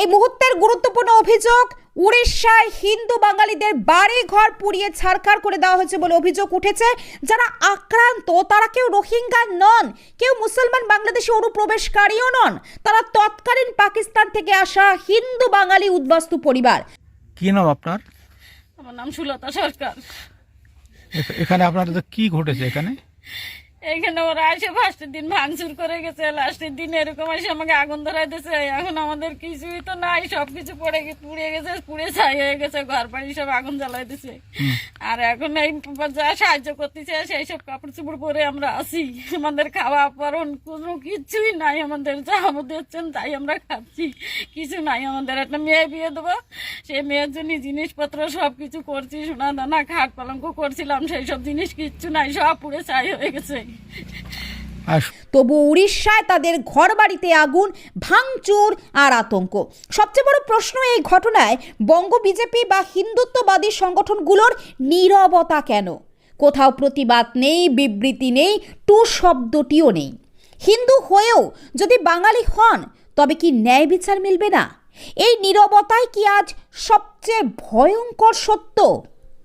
এই মুহূর্তের গুরুত্বপূর্ণ অভিযোগ উড়িষ্যায় হিন্দু বাঙালিদের বাড়ি ঘর পুড়িয়ে ছারখার করে দেওয়া হয়েছে বলে অভিযোগ উঠেছে। যারা আক্রান্ত তারা কেউ রোহিঙ্গা নন কেউ মুসলমান বাংলাদেশি অনুপ্রবেশকারীও নন। তারা তৎকালীন পাকিস্তান থেকে আসা হিন্দু বাঙালি উদ্বাস্তু পরিবার। কি নাম আপনার? আমার নাম সুলতা সরকার। এখানে আপনাদের কি ঘটেছে এখানে? এইখানে ওরা এসে ফার্স্টের দিন ভাঙচুর করে গেছে লাস্টের দিন এরকম আসে আমাকে আগুন ধরাই দিয়েছে এখন আমাদের কিছুই তো নাই সবকিছু পড়ে পুড়ে গেছে পুড়ে ছাই হয়ে গেছে ঘর বাড়ি সব আগুন জ্বালাই দিছে। আর এখন এই যা সাহায্য করতেছে সেই সব কাপড় চোপড় পরে আমরা আছি। আমাদের খাওয়া পরন কোনো কিছুই নাই আমাদের যা আমাদের হচ্ছেন তাই আমরা খাচ্ছি। কিছু নাই আমাদের একটা মেয়ে বিয়ে দেবো। সেই মেয়ের জন্য জিনিসপত্র সব কিছু করছি সোনা দানা খাট পালঙ্ক করছিলাম সেই সব জিনিস কিচ্ছু নাই সব পুড়ে ছাই হয়ে গেছে। তবু উড়িষ্যায় তাদের ঘরবাড়িতে আগুন, ভাঙচুর আর আতঙ্ক। সবচেয়ে বড় প্রশ্ন এই ঘটনায় বঙ্গ বিজেপি বা হিন্দুত্ববাদী সংগঠনগুলোর নীরবতা কেন? কোথাও প্রতিবাদ নেই, বিবৃতি নেই, টু শব্দটিও নেই। হিন্দু হয়েও যদি বাঙালি হন, তবে কি ন্যায় বিচার মিলবে না? এই নীরবতাই কি আজ সবচেয়ে ভয়ঙ্কর সত্য?